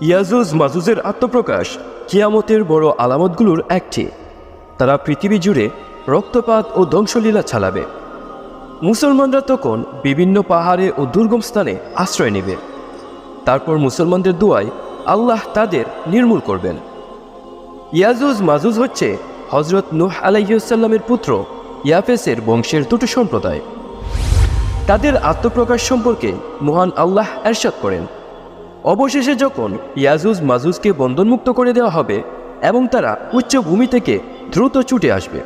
ইয়াজুজ মাজুজের আত্মপ্রকাশ কিয়ামতের বড় আলামতগুলোর একটি। তারা পৃথিবী জুড়ে রক্তপাত ও ধ্বংসলীলা চালাবে। মুসলমানরা তখন বিভিন্ন পাহাড়ে ও দুর্গম স্থানে আশ্রয় নেবে। তারপর মুসলমানদের দোয়ায় আল্লাহ তাদের নির্মূল করবেন। ইয়াজুজ মাজুজ হচ্ছে হজরত নুহ আলাইসাল্লামের পুত্র ইয়াফেসের বংশের দুটো সম্প্রদায়। তাদের আত্মপ্রকাশ সম্পর্কে মহান আল্লাহ এরশাদ করেন। অবশেষে যখন ইয়াজুজ মাজুজকে বন্ধনমুক্ত করে দেওয়া হবে এবং তারা উচ্চ ভূমি থেকে দ্রুত ছুটে আসবে।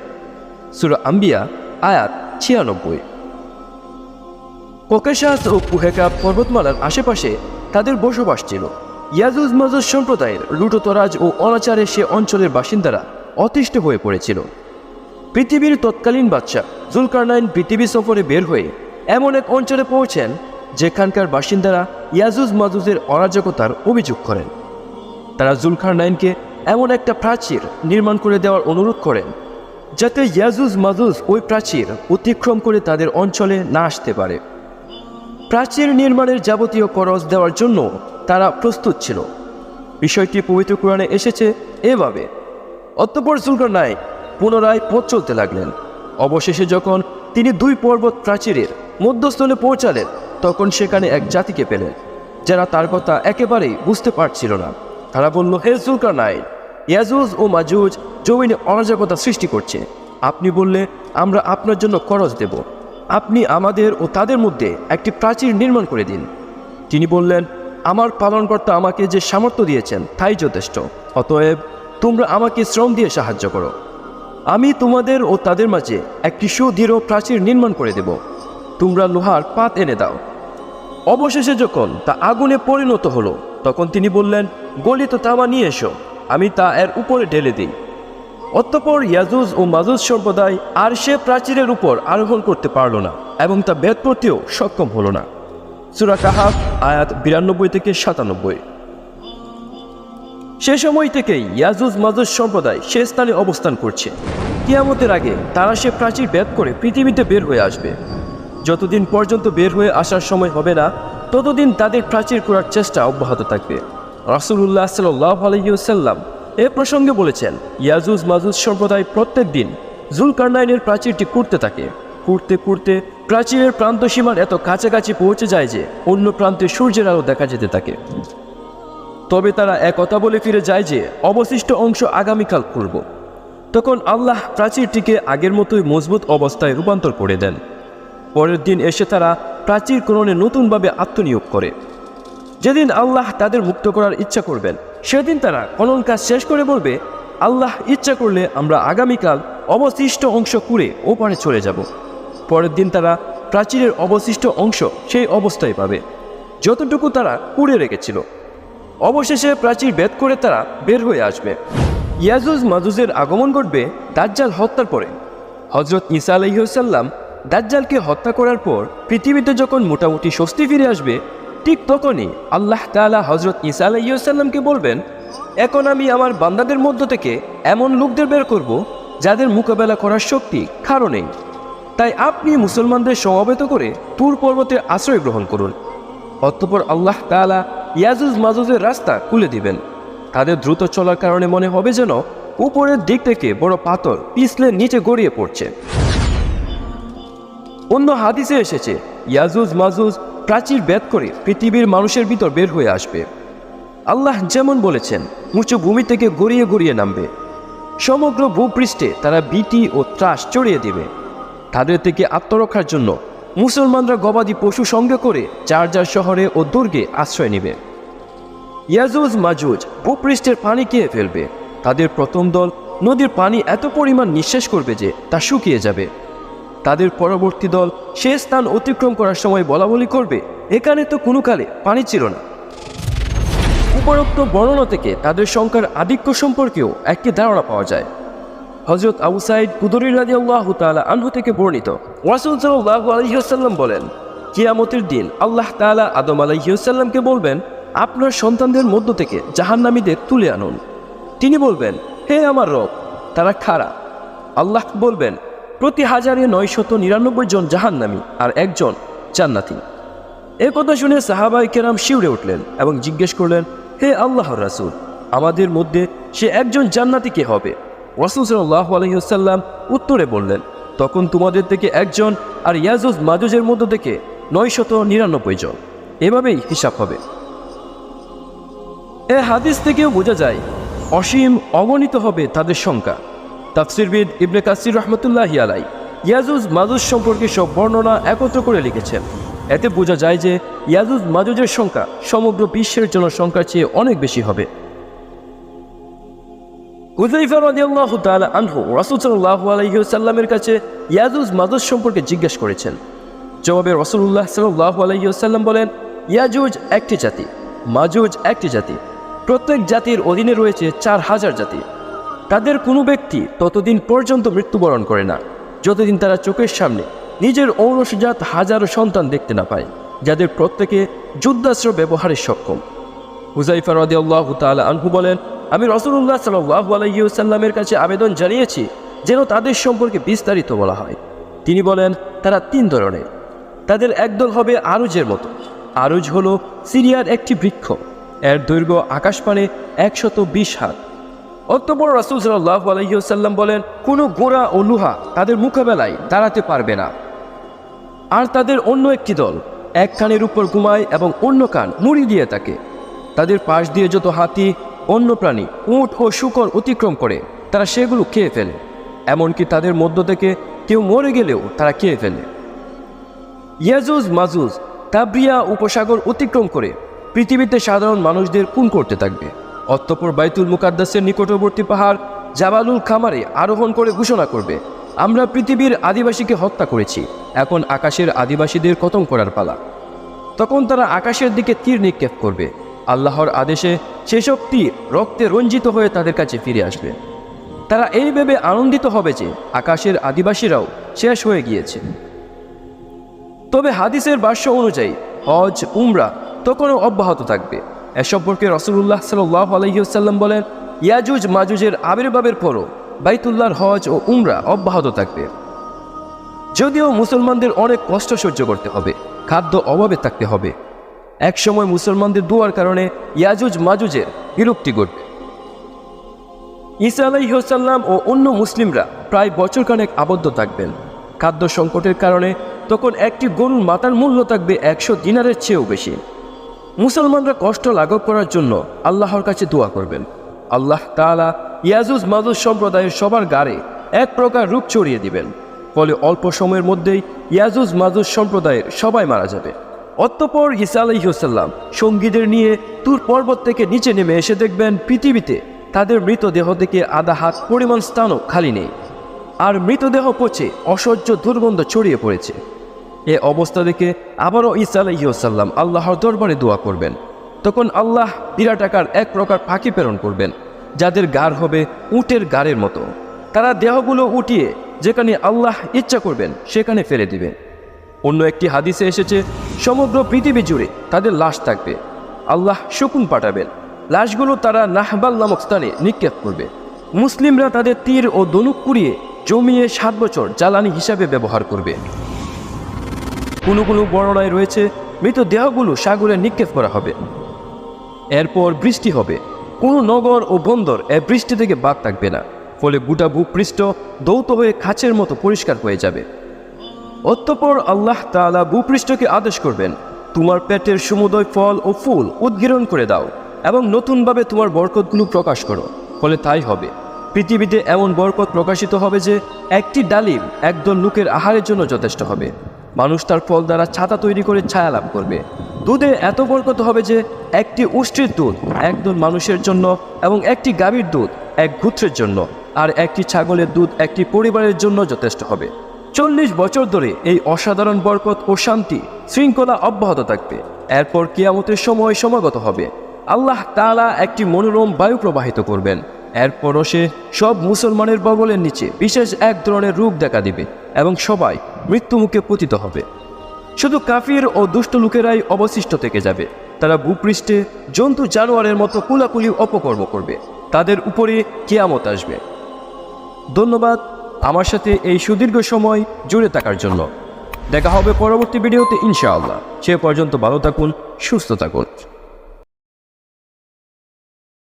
সুরা আম্বিয়া, আয়াত ছিয়ানব্বই। কোকেশাস ও কুহেকা পর্বতমালার আশেপাশে তাদের বসবাস ছিল। ইয়াজুজ মাজুজ সম্প্রদায়ের লুটোতরাজ ও অনাচারে সে অঞ্চলের বাসিন্দারা অতিষ্ঠ হয়ে পড়েছিল। পৃথিবীর তৎকালীন বাচ্চা জুলকারনাইন পৃথিবী সফরে বের হয়ে এমন এক অঞ্চলে পৌঁছেন যেখানকার বাসিন্দারা ইয়াজুজ মাজুজের অরাজকতার অভিযোগ করেন। তারা জুলখার নাইনকে এমন একটা প্রাচীর নির্মাণ করে দেওয়ার অনুরোধ করেন, যাতে ইয়াজুজ মাজুজ ওই প্রাচীর অতিক্রম করে তাদের অঞ্চলে না আসতে পারে। প্রাচীর নির্মাণের যাবতীয় খরচ দেওয়ার জন্য তারা প্রস্তুত ছিল। বিষয়টি পবিত্র কোরআনে এসেছে এভাবে। অতঃপর জুলকার নাইন পুনরায় পথ চলতে লাগলেন। অবশেষে যখন তিনি দুই পর্বত প্রাচীরের মধ্যস্থলে পৌঁছালেন তখন সেখানে এক জাতিকে পেলেন যারা তার কথা একেবারেই বুঝতে পারছিল না। তারা বলল, হে জুলকার নাইন ইয়াজুজ ও মাজুজ জমিনে অরাজকতা সৃষ্টি করছে। আপনি বললে, আমরা আপনার জন্য খরচ দেব। আপনি আমাদের ও তাদের মধ্যে একটি প্রাচীর নির্মাণ করে দিন। তিনি বললেন, আমার পালনকর্তা আমাকে যে সামর্থ্য দিয়েছেন, তাই যথেষ্ট। অতএব, তোমরা আমাকে শ্রম দিয়ে সাহায্য করো। আমি তোমাদের ও তাদের মাঝে একটি সুদৃঢ় প্রাচীর নির্মাণ করে দেব। তোমরা লোহার পাত এনে দাও। অবশেষে যখন তা আগুনে পরিণত হলো, তখন তিনি বললেন গলিত তামা নিয়ে এসো, আমি তা এর উপরে ঢেলে দিই। অতঃপর ইয়াজুজ ও মাজুজ সম্প্রদায় আর সে প্রাচীরের উপর আরোহণ করতে পারল না এবং তা বেদ করতেও সক্ষম হলো না। সুরা কাহাব আয়াত বিরানব্বই থেকে সাতানব্বই। সে সময় থেকেই ইয়াজুজ মাজুজ সম্প্রদায় সে স্থানে অবস্থান করছে। কিয়ামতের আগে তারা সে প্রাচীর ভেদ করে পৃথিবীতে বের হয়ে আসবে। যতদিন পর্যন্ত বের হয়ে আসার সময় হবে না, ততদিন তাদের প্রাচীর করার চেষ্টা অব্যাহত থাকবে। রাসুল্লাহ সাল্লাহ আলহিউসাল্লাম এ প্রসঙ্গে বলেছেন, ইয়াজুজ মাজুজ সম্প্রদায় প্রত্যেক দিন জুলকারনাইনের প্রাচীরটি করতে থাকে। করতে করতে প্রাচীরের প্রান্ত সীমার এত কাছাকাছি পৌঁছে যায় যে অন্য প্রান্তে সূর্যের আলো দেখা যেতে থাকে। তবে তারা একথা বলে ফিরে যায় যে, অবশিষ্ট অংশ আগামীকাল করব তখন আল্লাহ প্রাচীরটিকে আগের মতোই মজবুত অবস্থায় রূপান্তর করে দেন। পরের দিন এসে তারা প্রাচীর কোরণে নতুনভাবে আত্মনিয়োগ করে। যেদিন আল্লাহ তাদের মুক্ত করার ইচ্ছা করবেন, সেদিন তারা খনন কাজ শেষ করে বলবে, আল্লাহ ইচ্ছা করলে আমরা আগামীকাল অবশিষ্ট অংশ কুড়ে ওপারে চলে যাব। পরের দিন তারা প্রাচীরের অবশিষ্ট অংশ সেই অবস্থায় পাবে, যতটুকু তারা কুড়ে রেখেছিল। অবশেষে প্রাচীর বেদ করে তারা বের হয়ে আসবে। ইয়াজুজ মাজুজের আগমন ঘটবে দাজ্জাল হত্যার পরে। হজরত ইসা আলহিহসাল্লাম দাজ্জালকে হত্যা করার পর পৃথিবীতে যখন মোটামুটি স্বস্তি ফিরে আসবে, ঠিক তখনই আল্লাহ তাআলা হজরত ইসা আলাইসাল্লামকে বলবেন, এখন আমি আমার বান্দাদের মধ্য থেকে এমন লোকদের বের করব যাদের মোকাবেলা করার শক্তি কারও নেই। তাই আপনি মুসলমানদের সমবেত করে তুর পর্বতে আশ্রয় গ্রহণ করুন। অতঃপর আল্লাহ তাআলা ইয়াজুজ মাজুজের রাস্তা খুলে দিবেন। তাদের দ্রুত চলার কারণে মনে হবে যেন উপরের দিক থেকে বড় পাথর পিছলে নিচে গড়িয়ে পড়ছে। অন্য হাদিসে এসেছে, ইয়াজুজ মাজুজ প্রাচীর বেদ করে পৃথিবীর মানুষের ভিতর বের হয়ে আসবে। আল্লাহ যেমন বলেছেন, উঁচু ভূমি থেকে গড়িয়ে গড়িয়ে নামবে। সমগ্র ভূপৃষ্ঠে তারা বিটি ও ত্রাস চড়িয়ে দিবে। তাদের থেকে আত্মরক্ষার জন্য মুসলমানরা গবাদি পশু সঙ্গে করে যার যার শহরে ও দুর্গে আশ্রয় নেবে। ইয়াজুজ মাজুজ ভূপৃষ্ঠের পানি খেয়ে ফেলবে। তাদের প্রথম দল নদীর পানি এত পরিমাণ নিঃশেষ করবে যে তা শুকিয়ে যাবে। তাদের পরবর্তী দল সে স্থান অতিক্রম করার সময় বলা বলি করবে, এখানে তো কোনো কালে পানি ছিল না। উপরোক্ত বর্ণনা থেকে তাদের সংখ্যার আধিক্য সম্পর্কেও একটি ধারণা পাওয়া যায়। হজরত আবু সাইদ কুদরি রাজি আল্লাহ তালা আনহু থেকে বর্ণিত ওয়াসুল সাল্লাহ আলহিহাসাল্লাম বলেন, কিয়ামতের দিন আল্লাহ তালা আদম আলহিউসাল্লামকে বলবেন, আপনার সন্তানদের মধ্য থেকে জাহান্নামীদের তুলে আনুন। তিনি বলবেন, হে আমার রব, তারা খারাপ আল্লাহ বলবেন প্রতি হাজারে নয়শত নিরানব্বই জন জাহান্নামী আর একজন জান্নাতি। এ কথা শুনে সাহাবাই কেরাম শিউরে উঠলেন এবং জিজ্ঞেস করলেন, হে আল্লাহ রাসূল, আমাদের মধ্যে সে একজন জান্নাতি কে হবে? রসুল সাল্লাহ আলহিহসাল্লাম উত্তরে বললেন, তখন তোমাদের থেকে একজন আর ইয়াজুজ মাজুজের মধ্য থেকে নয়শত নিরানব্বই জন। এভাবেই হিসাব হবে। এ হাদিস থেকেও বোঝা যায়, অসীম অগণিত হবে তাদের সংখ্যা। তাফসিরবিদ ইবনে কাসির রহমতুল্লাহ আলাই ইয়াজুজ মাজুজ সম্পর্কে সব বর্ণনা একত্র করে লিখেছেন। এতে বোঝা যায় যে ইয়াজুজ মাজুজের সংখ্যা সমগ্র বিশ্বের জনসংখ্যার চেয়ে অনেক বেশি হবে। কাছে ইয়াজুজ মাজুজ সম্পর্কে জিজ্ঞেস করেছেন। জবাবে রাসূলুল্লাহ সাল্লাল্লাহু আলাইহি বলেন, ইয়াজুজ একটি জাতি, মাজুজ একটি জাতি। প্রত্যেক জাতির অধীনে রয়েছে চার হাজার জাতি। তাদের কোনো ব্যক্তি ততদিন পর্যন্ত মৃত্যুবরণ করে না। যতদিন তারা চোখের সামনে নিজের ঔরসজাত হাজারো সন্তান দেখতে না পায়, যাদের প্রত্যেকে যুদ্ধাস্ত্র ব্যবহারে সক্ষম। হুজাইফা রাদিয়াল্লাহু তাআলা আনহু বলেন, আমি রসুল্লাহ সাল্লাল্লাহু আলাইহি ওয়াসাল্লামের কাছে আবেদন জানিয়েছি যেন তাদের সম্পর্কে বিস্তারিত বলা হয়। তিনি বলেন, তারা তিন ধরনের। তাদের একদল হবে আরুজের মতো। আরুজ হলো সিরিয়ার একটি বৃক্ষ। এর দৈর্ঘ্য আকাশপানে একশত বিশ হাত। অতঃপর রাসুল সাল্লাহ আলহিউসাল্লাম বলেন, কোনো গোড়া ও লুহা তাদের মোকাবেলায় দাঁড়াতে পারবে না। আর তাদের অন্য একটি দল, এক কানের উপর ঘুমায় এবং অন্য কান মুড়ি দিয়ে থাকে। তাদের পাশ দিয়ে যত হাতি, অন্য প্রাণী, উট ও শুকর অতিক্রম করে, তারা সেগুলো খেয়ে ফেলে। এমনকি তাদের মধ্য থেকে কেউ মরে গেলেও তারা খেয়ে ফেলে। ইয়াজুজ, মাজুজ, তাবরিয়া উপসাগর অতিক্রম করে, পৃথিবীতে সাধারণ মানুষদের খুন করতে থাকবে। অতঃপর বাইতুল মুকাদ্দাসের নিকটবর্তী পাহাড় জাবালুল খামারে আরোহণ করে ঘোষণা করবে, আমরা পৃথিবীর আদিবাসীকে হত্যা করেছি, এখন আকাশের আদিবাসীদের খতম করার পালা। তখন তারা আকাশের দিকে তীর নিক্ষেপ করবে, আল্লাহর আদেশে সেসব তীর রক্তে রঞ্জিত হয়ে তাদের কাছে ফিরে আসবে। তারা এই ভেবে আনন্দিত হবে যে আকাশের আদিবাসীরাও শেষ হয়ে গিয়েছে। তবে হাদিসের ভাষ্য অনুযায়ী হজ, উমরা তখনও অব্যাহত থাকবে। এ সম্পর্কে রসুল্লাহ সাল্লাহ আলহিউসাল্লাম বলেন, ইয়াজুজ মাজুজের আবির্ভাবের পরও বাইতুল্লাহর হজ ও উমরা অব্যাহত থাকবে। যদিও মুসলমানদের অনেক কষ্ট সহ্য করতে হবে, খাদ্য অভাবে থাকতে হবে। একসময় মুসলমানদের দুয়ার কারণে ইয়াজুজ মাজুজের বিরক্তি ঘটবে। ঈসা আলাইসাল্লাম ও অন্য মুসলিমরা প্রায় বছরখানেক আবদ্ধ থাকবেন। খাদ্য সংকটের কারণে তখন একটি গরুর মাথার মূল্য থাকবে একশো দিনারের চেয়েও বেশি। মুসলমানরা কষ্ট লাঘব করার জন্য আল্লাহর কাছে দোয়া করবেন। আল্লাহ তাআলা ইয়াজুজ মাজুজ সম্প্রদায়ের সবার গাড়ে এক প্রকার রূপ চড়িয়ে দিবেন। ফলে অল্প সময়ের মধ্যেই ইয়াজুজ মাজুজ সম্প্রদায়ের সবাই মারা যাবে। অতঃপর ঈসা আলাইসাল্লাম সঙ্গীদের নিয়ে তুর পর্বত থেকে নিচে নেমে এসে দেখবেন পৃথিবীতে তাদের মৃতদেহ থেকে আধা হাত পরিমাণ স্থানও খালি নেই। আর মৃতদেহ পচে অসহ্য দুর্গন্ধ ছড়িয়ে পড়েছে। এ অবস্থা দেখে আবারও ঈসা আলাইসাল্লাম আল্লাহর দরবারে দোয়া করবেন। তখন আল্লাহ বিরাট আকার এক প্রকার পাখি প্রেরণ করবেন, যাদের গার হবে উটের গাড়ের মতো। তারা দেহগুলো উঠিয়ে যেখানে আল্লাহ ইচ্ছা করবেন সেখানে ফেলে দিবেন। অন্য একটি হাদিসে এসেছে, সমগ্র পৃথিবী জুড়ে তাদের লাশ থাকবে। আল্লাহ শকুন পাঠাবেন, লাশগুলো তারা নাহবাল নামক স্থানে নিক্ষেপ করবে। মুসলিমরা তাদের তীর ও দনুক কুড়িয়ে জমিয়ে সাত বছর জ্বালানি হিসাবে ব্যবহার করবে। কোনো কোনো বর্ণনায় রয়েছে মৃতদেহগুলো সাগরে নিক্ষেপ করা হবে। এরপর বৃষ্টি হবে। কোনো নগর ও বন্দর এ বৃষ্টি থেকে বাদ থাকবে না। ফলে গোটা ভূপৃষ্ঠ দৌত হয়ে খাঁচের মতো পরিষ্কার হয়ে যাবে। অতঃপর আল্লাহ তাআলা ভূপৃষ্ঠকে আদেশ করবেন, তোমার পেটের সমুদয় ফল ও ফুল উদ্গীরণ করে দাও এবং নতুনভাবে তোমার বরকতগুলো প্রকাশ করো। ফলে তাই হবে। পৃথিবীতে এমন বরকত প্রকাশিত হবে যে, একটি ডালিম একদল লোকের আহারের জন্য যথেষ্ট হবে। মানুষ তার ফল দ্বারা ছাতা তৈরি করে ছায়া লাভ করবে। দুধে এত বরকত হবে যে একটি উষ্টির দুধ একদল মানুষের জন্য এবং একটি গাভীর দুধ এক গুত্রের জন্য আর একটি ছাগলের দুধ একটি পরিবারের জন্য যথেষ্ট হবে। চল্লিশ বছর ধরে এই অসাধারণ বরকত ও শান্তি শৃঙ্খলা অব্যাহত থাকবে। এরপর কিয়ামতের সময় সমাগত হবে। আল্লাহ তাআলা একটি মনোরম বায়ু প্রবাহিত করবেন। এরপরও সে সব মুসলমানের বগলের নিচে বিশেষ এক ধরনের রূপ দেখা দিবে এবং সবাই মৃত্যুমুখে পতিত হবে। শুধু কাফির ও দুষ্ট লোকেরাই অবশিষ্ট থেকে যাবে। তারা ভূপৃষ্ঠে জন্তু জানোয়ারের মতো কুলাকুলি অপকর্ম করবে। তাদের উপরে কেয়ামত আসবে। ধন্যবাদ আমার সাথে এই সুদীর্ঘ সময় জুড়ে থাকার জন্য। দেখা হবে পরবর্তী ভিডিওতে ইনশাআল্লাহ। সে পর্যন্ত ভালো থাকুন, সুস্থ থাকুন।